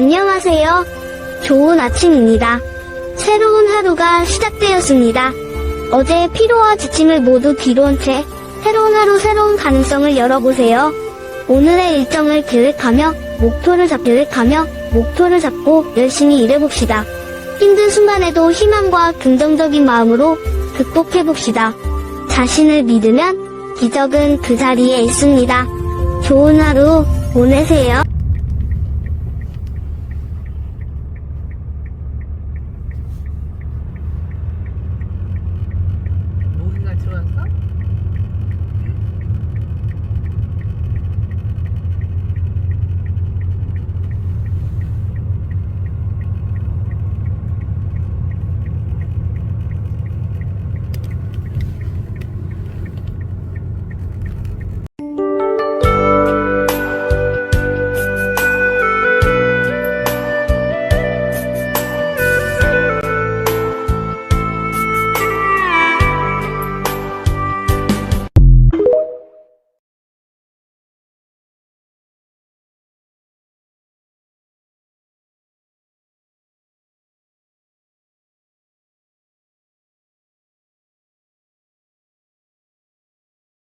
안녕하세요. 좋은 아침입니다. 새로운 하루가 시작되었습니다. 어제 피로와 지침을 모두 뒤로한 채 새로운 하루 새로운 가능성을 열어보세요. 오늘의 일정을 계획하며 목표를 잡 계획하며 목표를 잡고 열심히 일해봅시다. 힘든 순간에도 희망과 긍정적인 마음으로 극복해봅시다. 자신을 믿으면 기적은 그 자리에 있습니다. 좋은 하루 보내세요.